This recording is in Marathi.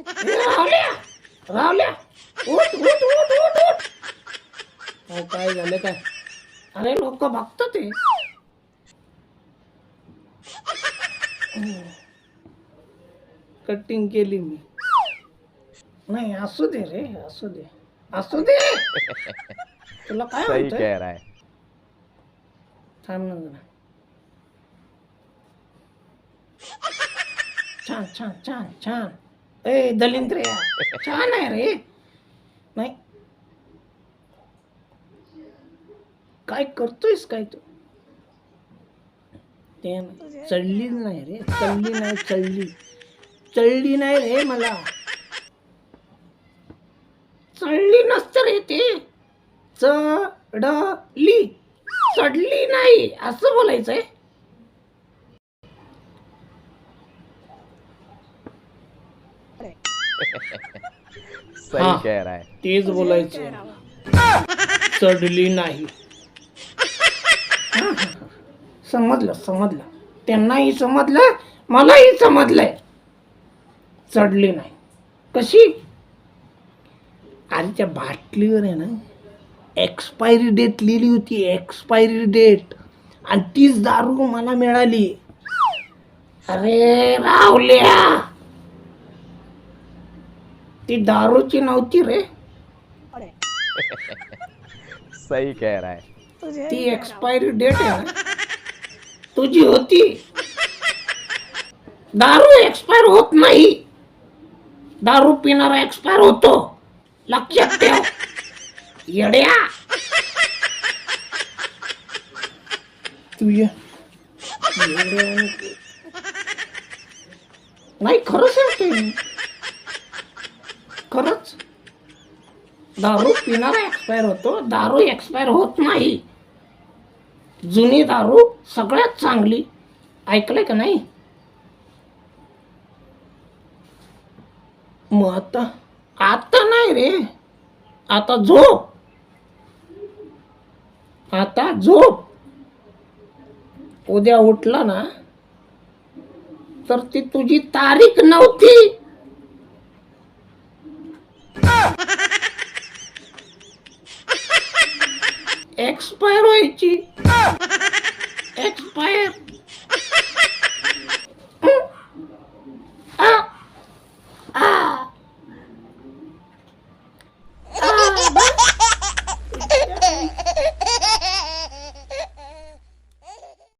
ए, रावल्या रावल्या उठ उठ उठ उठ उठ. अहो, काय झालं काय? अरे लोक बघतात ते कटिंग केली मी. नाही असू दे रे असू दे. असू दे! तुला काय सही म्हणतोय कह रहा है. थांब ना छान छान छान छान. ए दलिंद्रे छान आहे रे. नाही. काय करतोयस काय तू? ते चढली नाही रे. चढली नाही चढली. चढली नाही रे मला. चढली नसतं रे ते. चढली. चढली नाही असं बोलायचंय. सही। कह रहा है। तेच बोलायचं. चढली नाही. समजलं समजलं. त्यांनाही समजलं मलाही समजलंय. चढली नाही. कशी? अरे त्या बाटलीवर आहे ना एक्सपायरी डेट लिहिली होती एक्सपायरी डेट आणि तीच दारू मला मिळाली. अरे रावल्या ती दारूची नव्हती रे. सही कह रहा है. ती एक्सपायरी डेट आहे. तुझी होती. दारू एक्सपायर होत नाही. दारू पिणारा एक्सपायर होतो. लक्षात ठेव. येड्या. तू ये येड्या. नाही खरं सांगतोय मी. खरंच दारू पिणारा एक्सपायर होतो. दारू एक्सपायर होत नाही. जुनी दारू सगळ्यात चांगली. ऐकलंय का नाही? मग आता आता नाही रे. आता झोप. आता झोप. उद्या उठला ना तर ती तुझी तारीख नव्हती. एक्सपायर व्हायची एक्सपायर